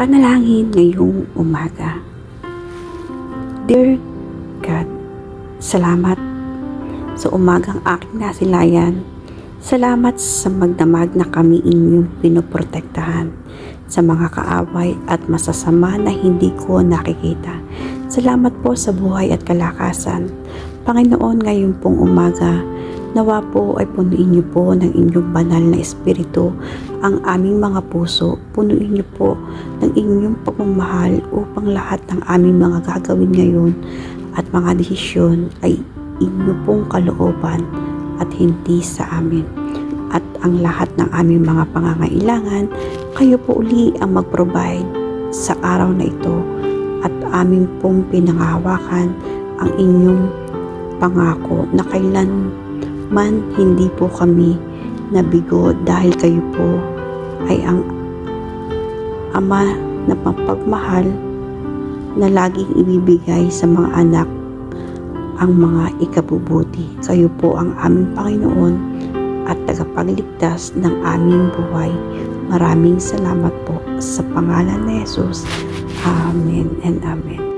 Panalangin ngayong umaga. Dear God, salamat sa umagang aking nasilayan. Salamat sa magdamag na kami inyong pinoprotektahan sa mga kaaway at masasama na hindi ko nakikita. Salamat po sa buhay at kalakasan. Panginoon, ngayon pong umaga, nawa po ay punuin niyo po ng inyong banal na espiritu ang aming mga puso. Punuin niyo po ng inyong pagmamahal upang lahat ng aming mga gagawin ngayon at mga desisyon ay inyo pong kalooban at hindi sa amin. At ang lahat ng aming mga pangangailangan, kayo po uli ang mag-provide sa araw na ito at amin pong pinangahawakan ang inyong pangako na kailan man hindi po kami nabigo dahil kayo po ay ang ama na mapagmahal na laging ibibigay sa mga anak ang mga ikabubuti. Kayo po ang aming Panginoon at tagapagligtas ng aming buhay. Maraming salamat po sa pangalan ni Jesus. Amen and Amen.